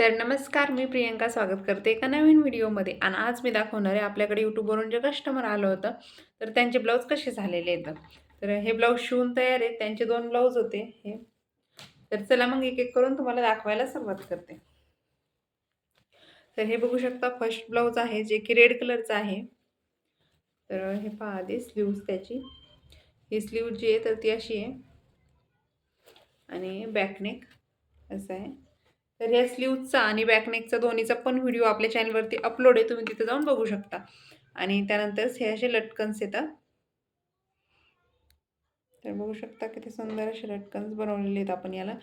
तर नमस्कार मी प्रियंका स्वागत करते एका नवीन व्हिडिओमध्ये. आणि आज मी दाखवणार आहे आपल्याकडे यूट्यूबवरून जे कस्टमर आलं होतं तर त्यांचे ब्लाऊज कसे झालेले आहेत. तर हे ब्लाऊज शिवून तयार आहेत. त्यांचे दोन ब्लाऊज होते हे. तर चला मग एक एक करून तुम्हाला दाखवायला सुरुवात करते. तर हे बघू शकता फर्स्ट ब्लाऊज आहे जे की रेड कलरचं आहे. तर हे पहा आधी स्लीव्ज त्याची. ही स्लीव्ज जी आहे तर ती अशी आहे. आणि बॅकनेक असं आहे. तर ह्या स्लीवचा आणि बॅकनेकचा दोन्हीचा पण व्हिडिओ आपल्या चॅनलवरती अपलोड आहे तुम्ही तिथे जाऊन बघू शकता. आणि त्यानंतरच हे असे लटकन्स येतात. तर बघू शकता किती सुंदर असे लटकन्स बनवलेले आहेत आपण याला.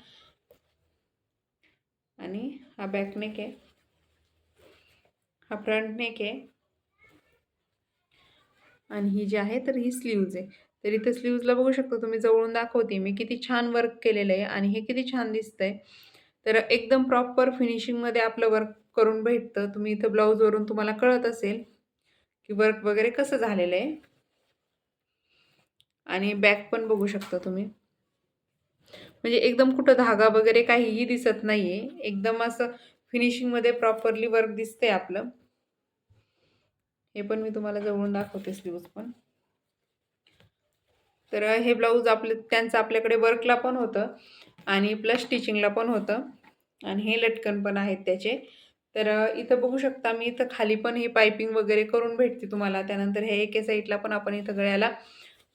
आणि हा बॅकनेक आहे. हा फ्रंट नेक आहे. आणि ही जी आहे तर ही स्लीव्ज आहे. तर इथे स्लीव्जला बघू शकता तुम्ही जवळून दाखवते मी किती छान वर्क केलेलं आहे. आणि हे किती छान दिसतंय. तर एकदम प्रॉपर फिनिशिंगमध्ये आपलं वर्क करून भेटतं. तुम्ही इथं ब्लाऊजवरून तुम्हाला कळत असेल की वर्क वगैरे कसं झालेलं आहे. आणि बॅक पण बघू शकता तुम्ही. म्हणजे एकदम कुठं धागा वगैरे काहीही दिसत नाही आहे एकदम असं फिनिशिंगमध्ये प्रॉपरली वर्क दिसतंय आपलं. हे पण मी तुम्हाला जवळून दाखवते स्लीव्ज पण. तर हे ब्लाऊज आपले त्यांचं आपल्याकडे वर्कला पण होतं. आणि प्लस स्टिचिंगला पण होतं. आणि हे लटकन पण आहेत त्याचे. तर इथं बघू शकता मी इथं खाली पण हे पायपिंग वगैरे करून भेटते तुम्हाला. त्यानंतर हे एके साईडला पण आपण इथं गळ्याला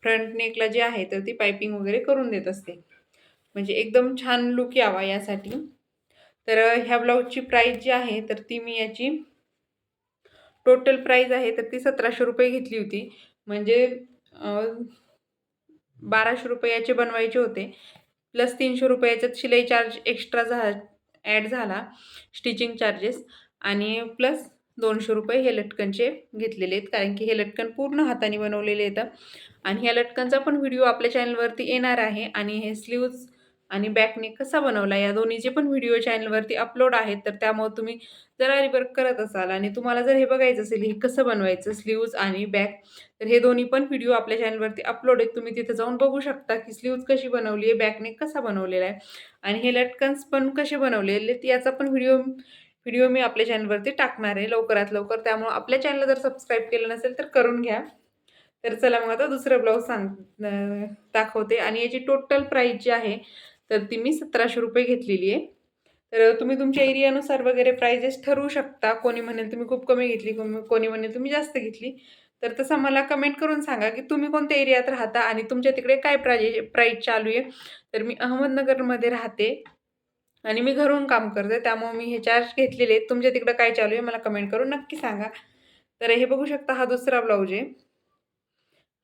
फ्रंट नेकला जे आहे तर ती पायपिंग वगैरे करून देत असते. म्हणजे एकदम छान लुक यावा यासाठी. तर ह्या ब्लाऊजची प्राईस जी आहे तर ती मी याची टोटल प्राईज आहे तर ती सतराशे रुपये घेतली होती. म्हणजे बाराशे रुपये याचे बनवायचे होते. प्लस तीनशे रुपयाच्यात शिलाई चार्ज एक्स्ट्रा झा ॲड झाला स्टिचिंग चार्जेस. आणि प्लस दोनशे रुपये हे लटकनचे घेतलेले आहेत कारण की हे लटकन पूर्ण हाताने बनवलेले आहेत आणि ह्या लटकनचा पण व्हिडिओ आपल्या चॅनलवरती येणार आहे. आणि हे स्लीव्ज आणि बॅकने कसा बनवला या दोन्हीचे पण व्हिडिओ चॅनलवरती अपलोड आहेत तर त्यामुळे तुम्ही जरा रिवर्क करत असाल आणि तुम्हाला जर हे बघायचं असेल हे कसं बनवायचं स्लीव्ज आणि बॅक तर हे दोन्ही पण व्हिडिओ आपल्या चॅनलवरती अपलोड आहेत. तुम्ही तिथे जाऊन बघू शकता की स्लीव्ज कशी बनवली आहे बॅकने कसा बनवलेला आहे आणि हे लटकन्स पण कसे बनवलेले याचा पण व्हिडिओ व्हिडिओ मी आपल्या चॅनलवरती टाकणार आहे लवकरात लवकर. त्यामुळं आपल्या चॅनलला जर सबस्क्राईब केलं नसेल तर करून घ्या. तर चला मग आता दुसरं ब्लाऊज सांग दाखवते. आणि याची टोटल प्राईस जी आहे तर ती मी सतराशे रुपये घेतलेली आहे. तर तुम्ही तुमच्या एरियानुसार वगैरे प्राइजेस ठरवू शकता. कोणी म्हणेल तुम्ही खूप कमी घेतली कोणी म्हणेल तुम्ही जास्त घेतली. तर तसं मला कमेंट करून सांगा की तुम्ही कोणत्या एरियात राहता आणि तुमच्या तिकडे काय प्राइजे प्राईज चालू आहे? तर मी अहमदनगरमध्ये राहते आणि मी घरून काम करते. त्यामुळे मी हे चार्ज घेतलेले आहेत. तुमच्या तिकडं काय चालू आहे? मला कमेंट करून नक्की सांगा. तर हे बघू शकता हा दुसरा ब्लाऊज आहे.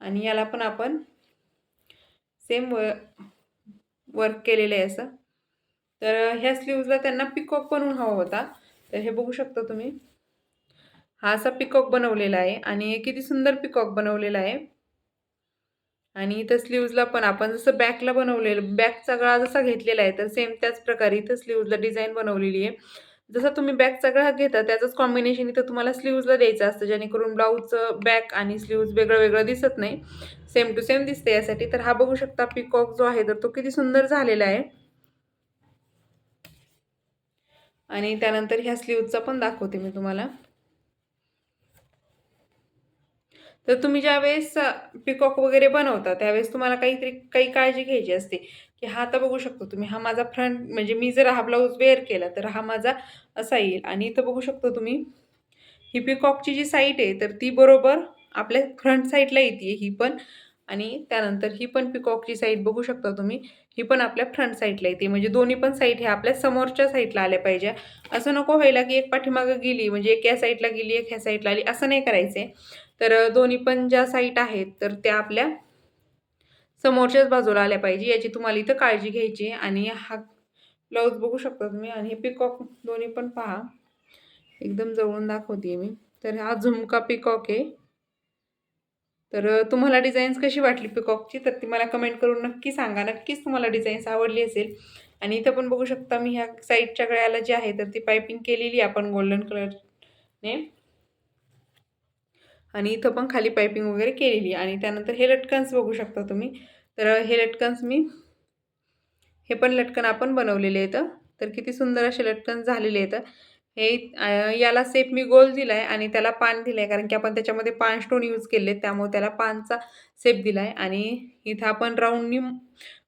आणि याला पण आपण सेम व वर्क केलेलं आहे असं. तर ह्या स्लीव्जला त्यांना पिकॉक बनवून हवा होता. तर हे बघू शकता तुम्ही. हा असा पिकॉक बनवलेला आहे आणि किती सुंदर पिकॉक बनवलेला आहे. आणि इथं स्लीव्जला पण आपण जसं बॅकला बनवलेलं बॅकचा गळा जसा घेतलेला आहे तर सेम त्याच प्रकारे इथं स्लीव्जला डिझाईन बनवलेली आहे. जसं तुम्ही बॅकचा गळा घेता त्याचंच कॉम्बिनेशन इथं तुम्हाला स्लीव्जला द्यायचं असतं जेणेकरून ब्लाऊजचं बॅक आणि स्लीव्ज वेगळं वेगळं दिसत नाही. सेम टू सेम दिसते यासाठी. तर हा बघू शकता पिकॉक जो आहे तर तो किती सुंदर झालेला आहे. आणि त्यानंतर ह्या स्लीव्जचा पण दाखवते मी तुम्हाला. तर तुम्ही ज्यावेळेस पिकॉक वगैरे बनवता त्यावेळेस तुम्हाला काहीतरी काही काळजी घ्यायची असते. की हा आता बघू शकतो तुम्ही हा माझा फ्रंट म्हणजे मी जर हा ब्लाऊज वेअर केला तर हा माझा असा येईल. आणि इथं बघू शकतो तुम्ही ही पिकॉकची जी साईट आहे तर ती बरोबर आपल्या फ्रंट साईडला येते ही पण. आणि त्यानंतर ही पण पिकॉकची साईड बघू शकता तुम्ही ही पण आपल्या फ्रंट साईडला येते. म्हणजे दोन्ही पण साईड हे आपल्या समोरच्या साईडला आल्या पाहिजे. असं नको व्हायला की एक पाठीमागं गेली म्हणजे एक या साईडला गेली एक ह्या साईडला आली असं नाही करायचं तर दोन्ही पण ज्या साईट आहेत तर त्या आपल्या समोरच्याच बाजूला आल्या पाहिजे याची तुम्हाला इथं काळजी घ्यायची आणि हा ब्लाऊज बघू शकता तुम्ही. आणि हे पिकॉक दोन्ही पण पहा. एकदम जवळून दाखवते मी. तर हा झुमका पिकॉक आहे. तर तुम्हाला डिझाईन्स कशी वाटली पिकॉकची तर ती मला कमेंट करून नक्की सांगा. नक्कीच तुम्हाला डिझाईन्स आवडली असेल. आणि इथं पण बघू शकता मी ह्या साईडच्या गळ्याला जी आहे तर ती पायपिंग केलेली आपण गोल्डन कलरने आणि इथं पण खाली पायपिंग वगैरे केलेली आणि त्यानंतर हे लटकन्स बघू शकता तुम्ही. तर हे लटकन्स मी हे पण लटकन आपण बनवलेले आहेत. तर किती सुंदर असे लटकन झालेले आहेत. हे याला सेप मी गोल दिला आहे आणि त्याला पान दिलं आहे कारण की आपण त्याच्यामध्ये पान स्टोन यूज केले त्यामुळे त्याला पानचा सेप दिला आहे आणि इथं आपण राऊंडनी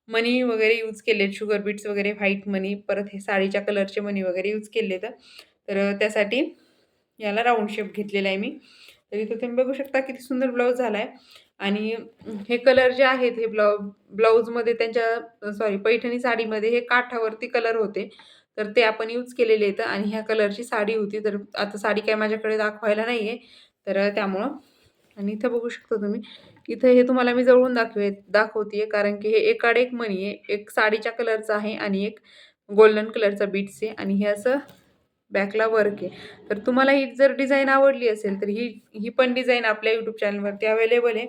मनी वगैरे यूज केले शुगर बीट्स वगैरे व्हाईट मनी परत हे साडीच्या कलरचे मनी वगैरे यूज केले तर त्यासाठी याला राऊंड शेप घेतलेला आहे मी. तर इथं तुम्ही बघू शकता किती सुंदर ब्लाऊज झाला आहे आणि हे कलर जे आहेत हे ब्लाऊ ब्लाऊजमध्ये त्यांच्या सॉरी पैठणी साडीमध्ये हे काठावरती कलर होते. तर ते आपण यूज केलेले आहेत आणि ह्या कलरची साडी होती. तर आता साडी काय माझ्याकडे दाखवायला नाही आहे तर त्यामुळं आणि इथं बघू शकता तुम्ही इथं हे तुम्हाला मी जवळून दाखवे दाखवते कारण की हे एकाड एक मणी आहे एक साडीच्या कलरचं आहे आणि एक गोल्डन कलरचा बीट्स आहे. आणि हे असं बॅकला वर्क आहे. तर तुम्हाला ही जर डिझाईन आवडली असेल तर ही ही पण डिझाईन आपल्या यूट्यूब चॅनलवरती अवेलेबल आहे.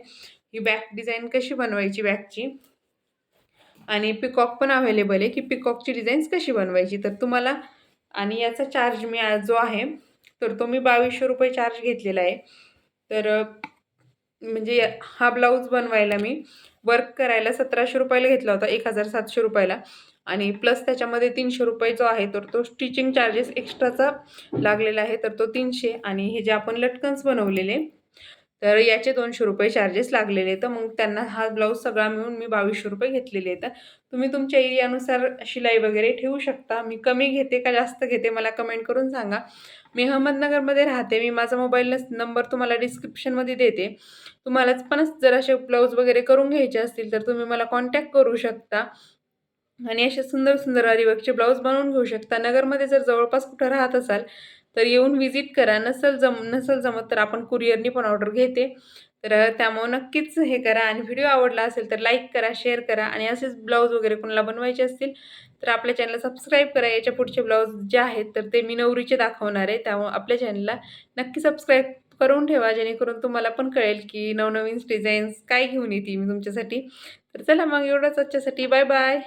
ही बॅक डिझाईन कशी बनवायची बॅकची आणि पिकॉक पण अवेलेबल आहे की पिकॉकची डिझाईन्स कशी बनवायची? तर तुम्हाला आणि याचा चार्ज मी आज जो आहे तर तो मी बावीसशे रुपये चार्ज घेतलेला आहे. तर म्हणजे हा ब्लाऊज बनवायला मी वर्क करायला सतराशे रुपयाला घेतला होता एक हजार सातशे रुपयाला. आणि प्लस त्याच्यामध्ये तीनशे रुपये जो आहे तर तो स्टिचिंग चार्जेस एक्स्ट्राचा लागलेला आहे. तर तो तीनशे आणि हे जे आपण लटकन्स बनवलेले तर याचे दोनशे रुपये चार्जेस लागलेले तर मग त्यांना हा ब्लाऊज सगळा मिळून मी बावीसशे रुपये घेतलेले आहेत. तुम्ही तुमच्या एरियानुसार शिलाई वगैरे ठेवू शकता. मी कमी घेते का जास्त घेते मला कमेंट करून सांगा. मी अहमदनगरमध्ये राहते. मी माझा मोबाईल नंबर तुम्हाला डिस्क्रिप्शनमध्ये देते. तुम्हालाच पण जर असे ब्लाऊज वगैरे करून घ्यायचे असतील तर तुम्ही मला कॉन्टॅक्ट करू शकता. आणि असे सुंदर सुंदर अरिवर्कचे ब्लाऊज बनवून घेऊ शकता. नगरमध्ये जर जवळपास कुठं राहत असाल तर येऊन व्हिजिट करा. नसल जम नसल जमत तर आपण कुरिअरनी पण ऑर्डर घेते. तर त्यामुळं नक्कीच हे करा आणि व्हिडिओ आवडला असेल तर लाईक करा शेअर करा आणि असेच ब्लाऊज वगैरे कोणाला बनवायचे असतील तर आपल्या चॅनलला सबस्क्राईब करा. याच्या पुढचे ब्लाऊज जे आहेत तर ते मी नवरीचे दाखवणार आहे. त्यामुळे आपल्या चॅनलला नक्की सबस्क्राईब करून ठेवा जेणेकरून तुम्हाला पण कळेल की नवनवीन डिझाईन्स काय घेऊन येते मी तुमच्यासाठी. तर चला मग एवढंच आजच्यासाठी. Bye bye